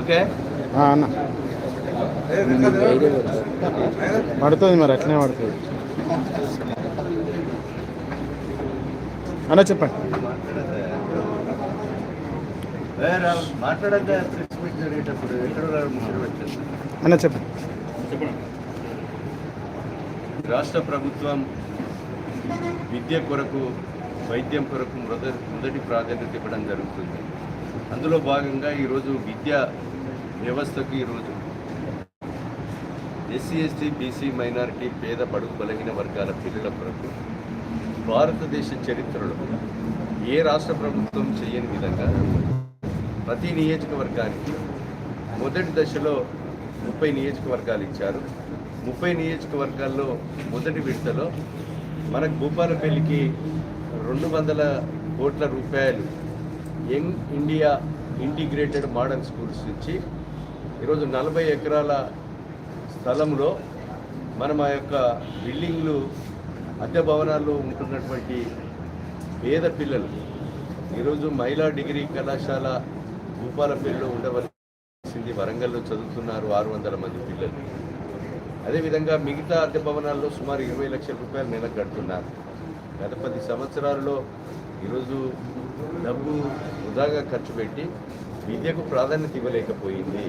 Okay? అన్న. పడుతుంది మరి అట్లనే పడుతుంది. అన్న చెప్పండి. అన్న చెప్పండి. రాష్ట్ర ప్రభుత్వం విద్య కొరకు వైద్యం కొరకు మొదటి ప్రాధాన్యత ఇవ్వడం జరుగుతుంది. అందులో భాగంగా ఈరోజు విద్యా వ్యవస్థకు ఈరోజు ఎస్సీ ఎస్టీ బీసీ మైనారిటీ పేద బడుగు బలహీన వర్గాల పిల్లల కొరకు భారతదేశ చరిత్రలో ఏ రాష్ట్ర ప్రభుత్వం చేయని విధంగా ప్రతి నియోజకవర్గానికి మొదటి దశలో ముప్పై నియోజకవర్గాలు ఇచ్చారు. ముప్పై నియోజకవర్గాల్లో మొదటి విడతలో మనకు భూపాలపల్లికి రెండు వందల కోట్ల రూపాయలు Young India integrated model schools ఇచ్చి ఈరోజు నలభై ఎకరాల స్థలంలో మనం ఆ యొక్క బిల్డింగ్లు అద్దె భవనాల్లో ఉంటున్నటువంటి పేద పిల్లలు ఈరోజు మహిళా డిగ్రీ కళాశాల భూపాలపల్లిలో ఉండవలసింది వరంగల్లో చదువుతున్నారు ఆరు వందల మంది పిల్లలు. అదేవిధంగా మిగతా అద్దె భవనాల్లో సుమారు ఇరవై లక్షల రూపాయలు నెలకు కడుతున్నారు. గత పది సంవత్సరాల్లో ఈరోజు డబ్బు వృధాగా ఖర్చు పెట్టి విద్యకు ప్రాధాన్యత ఇవ్వలేకపోయింది.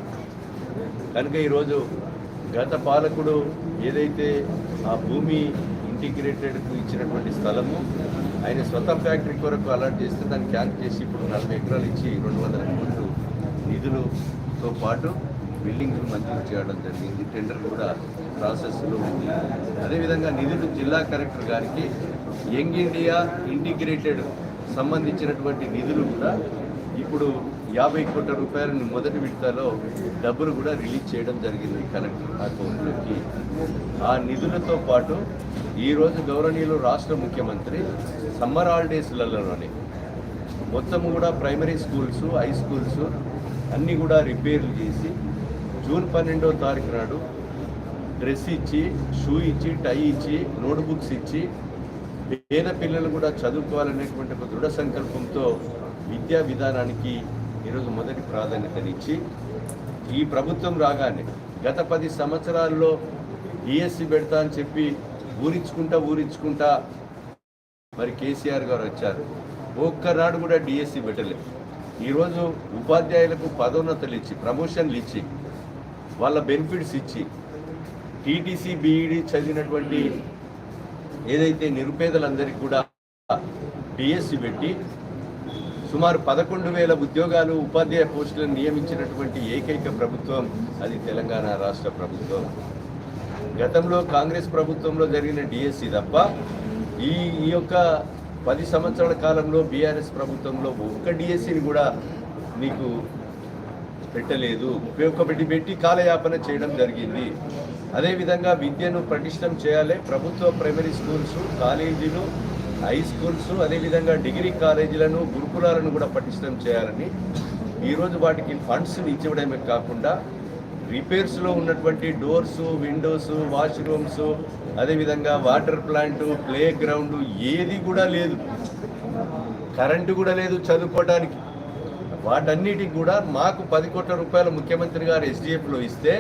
కనుక ఈరోజు గత పాలకుడు ఏదైతే ఆ భూమి ఇంటిగ్రేటెడ్కు ఇచ్చినటువంటి స్థలము ఆయన స్వత ఫ్యాక్టరీ కొరకు అలాట్ చేస్తే దాన్ని క్యాన్ చేసి ఇప్పుడు నలభై ఎకరాలు ఇచ్చి రెండు వందల కోట్లు నిధులతో పాటు బిల్డింగ్లు మంజూరు చేయడం జరిగింది. టెండర్ కూడా ప్రాసెస్లో ఉంది. అదేవిధంగా నిధులు జిల్లా కలెక్టర్ గారికి యంగ్ ఇండియా ఇంటిగ్రేటెడ్ సంబంధించినటువంటి నిధులు కూడా ఇప్పుడు యాభై కోట్ల రూపాయలని మొదటి విడతలో డబ్బులు కూడా రిలీజ్ చేయడం జరిగింది కలెక్టర్ అకౌంట్లోకి ఆ నిధులతో పాటు ఈరోజు గౌరవనీయులు రాష్ట్ర ముఖ్యమంత్రి సమ్మర్ హాలిడేస్లలోనే మొత్తం కూడా ప్రైమరీ స్కూల్స్ హై స్కూల్స్ అన్నీ కూడా రిపేర్లు చేసి జూన్ పన్నెండో తారీఖు నాడు డ్రెస్ ఇచ్చి షూ ఇచ్చి టై ఇచ్చి నోట్బుక్స్ ఇచ్చి పేద పిల్లలు కూడా చదువుకోవాలనేటువంటి ఒక దృఢ సంకల్పంతో విద్యా విధానానికి ఈరోజు మొదటి ప్రాధాన్యతనిచ్చి ఈ ప్రభుత్వం రాగానే గత పది సంవత్సరాల్లో డిఎస్సి పెడతా అని చెప్పి ఊరించుకుంటా ఊరించుకుంటా మరి కేసీఆర్ గారు వచ్చారు. ఒక్కనాడు కూడా డిఎస్సి పెట్టలేదు ఈరోజు ఉపాధ్యాయులకు పదోన్నతలు ఇచ్చి ప్రమోషన్లు ఇచ్చి వాళ్ళ బెనిఫిట్స్ ఇచ్చి టీటీసీ బీఈడి చదివినటువంటి ఏదైతే నిరుపేదలందరికీ కూడా డిఎస్సి పెట్టి సుమారు పదకొండు వేల ఉద్యోగాలు ఉపాధ్యాయ పోస్టులను నియమించినటువంటి ఏకైక ప్రభుత్వం అది తెలంగాణ రాష్ట్ర ప్రభుత్వం. గతంలో కాంగ్రెస్ ప్రభుత్వంలో జరిగిన డిఎస్సి తప్ప ఈ ఈ యొక్క పది సంవత్సరాల కాలంలో బీఆర్ఎస్ ప్రభుత్వంలో ఒక్క డిఎస్సిని కూడా మీకు పెట్టలేదు. ఉపయోగపెట్టి పెట్టి కాలయాపన చేయడం జరిగింది. అదేవిధంగా విద్యను పటిష్టం చేయాలి. ప్రభుత్వ ప్రైమరీ స్కూల్స్ కాలేజీలు హై స్కూల్స్ అదేవిధంగా డిగ్రీ కాలేజీలను గురుకులాలను కూడా పటిష్టం చేయాలని ఈరోజు వాటికి ఫండ్స్ ఇచ్చివ్వడమే కాకుండా రిపేర్స్లో ఉన్నటువంటి డోర్స్ విండోస్ వాష్రూమ్స్ అదేవిధంగా వాటర్ ప్లాంట్ ప్లే గ్రౌండ్ ఏది కూడా లేదు. కరెంటు కూడా లేదు చదువుకోవడానికి. వాటన్నిటికి కూడా మాకు పది కోట్ల రూపాయలు ముఖ్యమంత్రి గారు ఎస్డిఎఫ్లో ఇస్తే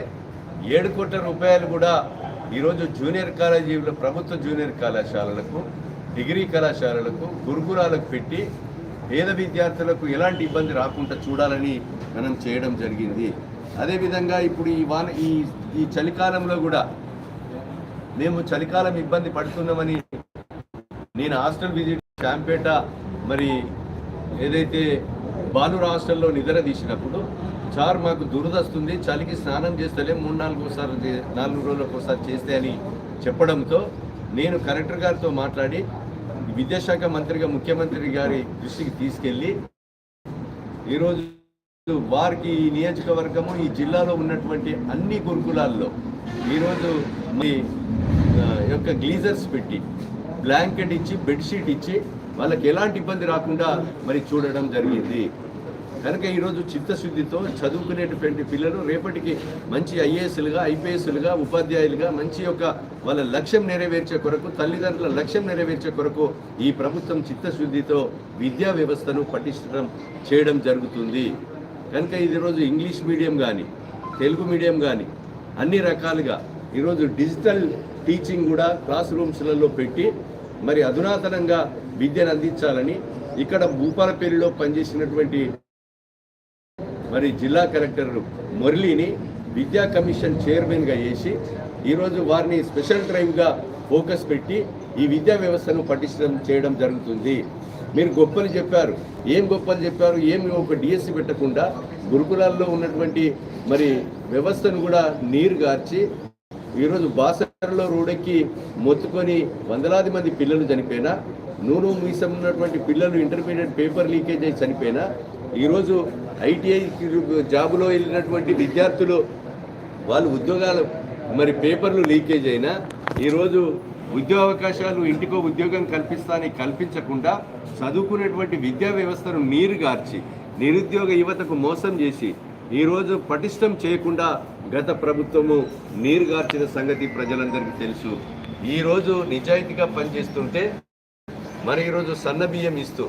ఏడు కోట్ల రూపాయలు కూడా ఈరోజు జూనియర్ కాలేజీలో ప్రభుత్వ జూనియర్ కళాశాలలకు డిగ్రీ కళాశాలలకు గురుకులాలకు పెట్టి పేద విద్యార్థులకు ఎలాంటి ఇబ్బంది రాకుండా చూడాలని మనం చేయడం జరిగింది. అదేవిధంగా ఇప్పుడు ఈ వాన ఈ ఈ చలికాలంలో కూడా మేము చలికాలం ఇబ్బంది పడుతున్నామని నేను హాస్టల్ విజిట్ శాంపేట మరి ఏదైతే బాలుర హాస్టల్లో నిద్ర తీసినప్పుడు సార్ మాకు దురదస్తుంది చలికి స్నానం చేస్తలే మూడు నాలుగు ఒకసారి నాలుగు రోజులకు ఒకసారి చేస్తే అని చెప్పడంతో నేను కలెక్టర్ గారితో మాట్లాడి విద్యాశాఖ మంత్రిగా ముఖ్యమంత్రి గారి దృష్టికి తీసుకెళ్ళి ఈరోజు వారికి ఈ నియోజకవర్గము ఈ జిల్లాలో ఉన్నటువంటి అన్ని గురుకులాల్లో ఈరోజు మీ యొక్క గ్లీజర్స్ పెట్టి బ్లాంకెట్ ఇచ్చి బెడ్షీట్ ఇచ్చి వాళ్ళకి ఎలాంటి ఇబ్బంది రాకుండా మరి చూడడం జరిగింది. కనుక ఈరోజు చిత్తశుద్ధితో చదువుకునేటువంటి పిల్లలు రేపటికి మంచి ఐఏఎస్లుగా ఐపీఎస్లుగా ఉపాధ్యాయులుగా మంచి యొక్క వాళ్ళ లక్ష్యం నెరవేర్చే కొరకు తల్లిదండ్రుల లక్ష్యం నెరవేర్చే కొరకు ఈ ప్రభుత్వం చిత్తశుద్ధితో విద్యా వ్యవస్థను పటిష్టం చేయడం జరుగుతుంది. కనుక ఇది రోజు ఇంగ్లీష్ మీడియం కానీ తెలుగు మీడియం కానీ అన్ని రకాలుగా ఈరోజు డిజిటల్ టీచింగ్ కూడా క్లాస్ రూమ్స్లలో పెట్టి మరి అధునాతనంగా విద్యను అందించాలని ఇక్కడ భూపాలపల్లిలో పనిచేసినటువంటి మరి జిల్లా కలెక్టర్ మురళిని విద్యా కమిషన్ చైర్మన్గా చేసి ఈరోజు వారిని స్పెషల్ డ్రైవ్గా ఫోకస్ పెట్టి ఈ విద్యా వ్యవస్థను పటిష్టం చేయడం జరుగుతుంది. మీరు గొప్పలు చెప్పారు. ఏం గొప్పలు చెప్పారు? ఏమి ఒక డిఎస్సి పెట్టకుండా గురుకులాల్లో ఉన్నటువంటి మరి వ్యవస్థను కూడా నీరు గార్చి ఈరోజు బాసరలో రోడ్డెక్కి మొత్తుకొని వందలాది మంది పిల్లలు చనిపోయినా నూనె మీసం ఉన్నటువంటి పిల్లలు ఇంటర్మీడియట్ పేపర్ లీకేజ్ అయి చనిపోయినా ఈరోజు ఐటీఐ జాబులో వెళ్ళినటువంటి విద్యార్థులు వాళ్ళు ఉద్యోగాలు మరి పేపర్లు లీకేజ్ అయినా ఈరోజు ఉద్యోగ అవకాశాలు ఇంటికో ఉద్యోగం కల్పిస్తాని కల్పించకుండా చదువుకునేటువంటి విద్యా వ్యవస్థను నీరుగార్చి నిరుద్యోగ యువతకు మోసం చేసి ఈరోజు పటిష్టం చేయకుండా గత ప్రభుత్వము నీరుగార్చిన సంగతి ప్రజలందరికీ తెలుసు. ఈరోజు నిజాయితీగా పనిచేస్తుంటే మన ఈరోజు సన్న బియ్యం ఇస్తూ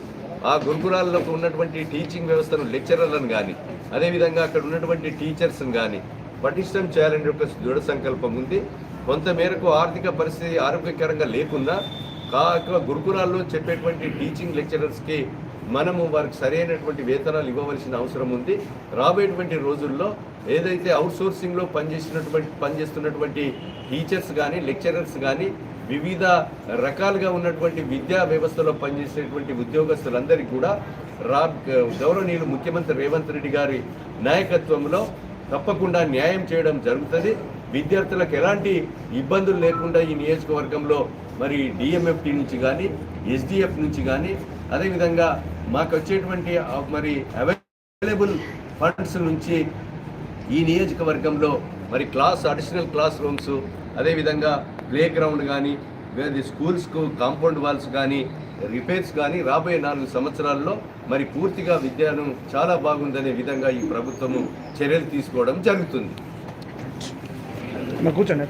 ఆ గురుకులాల్లో ఉన్నటువంటి టీచింగ్ వ్యవస్థను లెక్చరర్లను కానీ అదేవిధంగా అక్కడ ఉన్నటువంటి టీచర్స్ని కానీ పటిష్టం చేయాలని ఒక దృఢ సంకల్పం ఉంది. కొంతమేరకు ఆర్థిక పరిస్థితి ఆరోగ్యకరంగా లేకున్నా కాక గురుకులాల్లో చెప్పేటువంటి టీచింగ్ లెక్చరర్స్కి మనము వారికి సరైనటువంటి వేతనాలు ఇవ్వవలసిన అవసరం ఉంది. రాబోయేటువంటి రోజుల్లో ఏదైతే అవుట్సోర్సింగ్లో పనిచేసినటువంటి పనిచేస్తున్నటువంటి టీచర్స్ కానీ లెక్చరర్స్ కానీ వివిధ రకాలుగా ఉన్నటువంటి విద్యా వ్యవస్థలో పనిచేసేటువంటి ఉద్యోగస్తులందరికీ కూడా రా గౌరవనీయులు ముఖ్యమంత్రి రేవంత్ రెడ్డి గారి నాయకత్వంలో తప్పకుండా న్యాయం చేయడం జరుగుతుంది. విద్యార్థులకు ఎలాంటి ఇబ్బందులు లేకుండా ఈ నియోజకవర్గంలో మరి డిఎంఎఫ్టీ నుంచి కానీ ఎస్డిఎఫ్ నుంచి కానీ అదేవిధంగా మాకు వచ్చేటువంటి మరి అవైలబుల్ ఫండ్స్ నుంచి ఈ నియోజకవర్గంలో మరి క్లాస్ అడిషనల్ క్లాస్ రూమ్స్ అదేవిధంగా ప్లే గ్రౌండ్ కానీ వేరే స్కూల్స్కు కాంపౌండ్ వాల్స్ కానీ రిపేర్స్ కానీ రాబోయే నాలుగు సంవత్సరాల్లో మరి పూర్తిగా విద్యను చాలా బాగుందనే విధంగా ఈ ప్రభుత్వము చర్యలు తీసుకోవడం జరుగుతుంది. కూర్చోండి